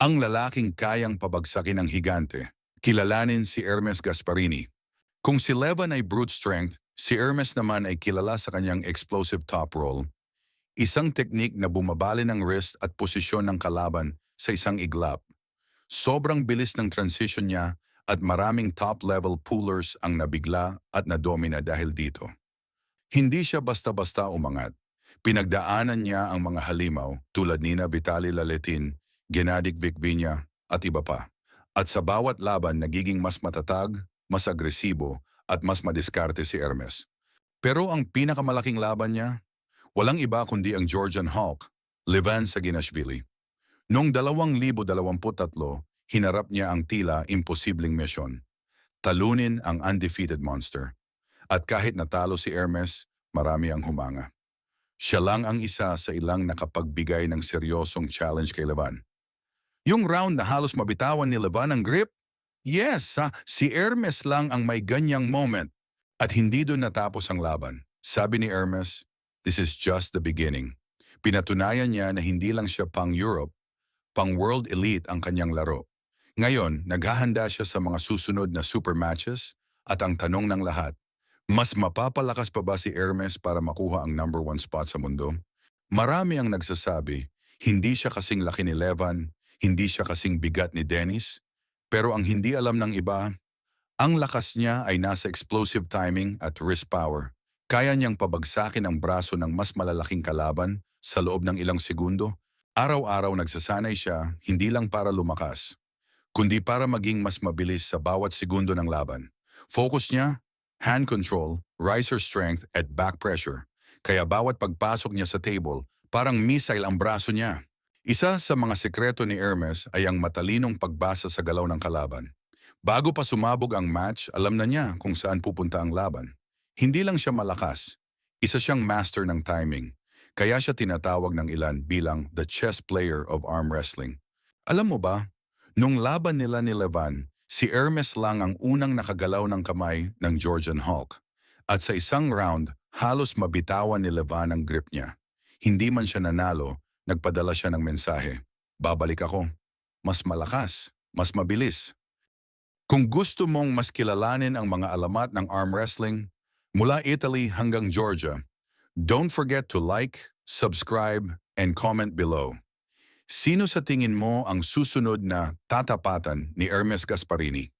Ang lalaking kayang pabagsakin ng higante, kilalanin si Hermes Gasparini. Kung si Levan ay brute strength, si Hermes naman ay kilala sa kanyang explosive top roll, isang teknik na bumabali ng wrist at posisyon ng kalaban sa isang iglap. Sobrang bilis ng transition niya at maraming top-level pullers ang nabigla at nadomina dahil dito. Hindi siya basta-basta umangat. Pinagdaanan niya ang mga halimaw tulad nina Vitali Laletin, Gennady Vikvinya at iba pa. At sa bawat laban nagiging mas matatag, mas agresibo at mas madiskarte si Hermes. Pero ang pinakamalaking laban niya, walang iba kundi ang Georgian Hawk, Levan Saginashvili. Noong 2023, hinarap niya ang tila imposibleng misyon. Talunin ang undefeated monster. At kahit natalo si Hermes, marami ang humanga. Siya lang ang isa sa ilang nakapagbigay ng seryosong challenge kay Levan. Yung round na halos mabitawan ni Levan ang grip? Yes, ha? si Hermes lang ang may ganyang moment. At hindi doon natapos ang laban. Sabi ni Hermes, this is just the beginning. Pinatunayan niya na hindi lang siya pang Europe, pang world elite ang kanyang laro. Ngayon, naghahanda siya sa mga susunod na super matches at ang tanong ng lahat, mas mapapalakas pa ba si Hermes para makuha ang number one spot sa mundo? Marami ang nagsasabi, hindi siya kasing laki ni Levan, hindi siya kasing bigat ni Dennis, pero ang hindi alam ng iba, ang lakas niya ay nasa explosive timing at wrist power. Kaya niyang pabagsakin ang braso ng mas malalaking kalaban sa loob ng ilang segundo. Araw-araw nagsasanay siya hindi lang para lumakas, kundi para maging mas mabilis sa bawat segundo ng laban. Focus niya, hand control, riser strength at back pressure. Kaya bawat pagpasok niya sa table, parang missile ang braso niya. Isa sa mga sekreto ni Hermes ay ang matalinong pagbasa sa galaw ng kalaban. Bago pa sumabog ang match, alam na niya kung saan pupunta ang laban. Hindi lang siya malakas, isa siyang master ng timing. Kaya siya tinatawag ng ilan bilang the chess player of arm wrestling. Alam mo ba, nung laban nila ni Levan, si Hermes lang ang unang nakagalaw ng kamay ng Georgian Hawk. At sa isang round, halos mabitawan ni Levan ang grip niya. Hindi man siya nanalo, nagpadala siya ng mensahe. Babalik ako. Mas malakas, mas mabilis. Kung gusto mong mas kilalanin ang mga alamat ng arm wrestling, mula Italy hanggang Georgia, don't forget to like, subscribe, and comment below. Sino sa tingin mo ang susunod na tatapatan ni Hermes Gasparini?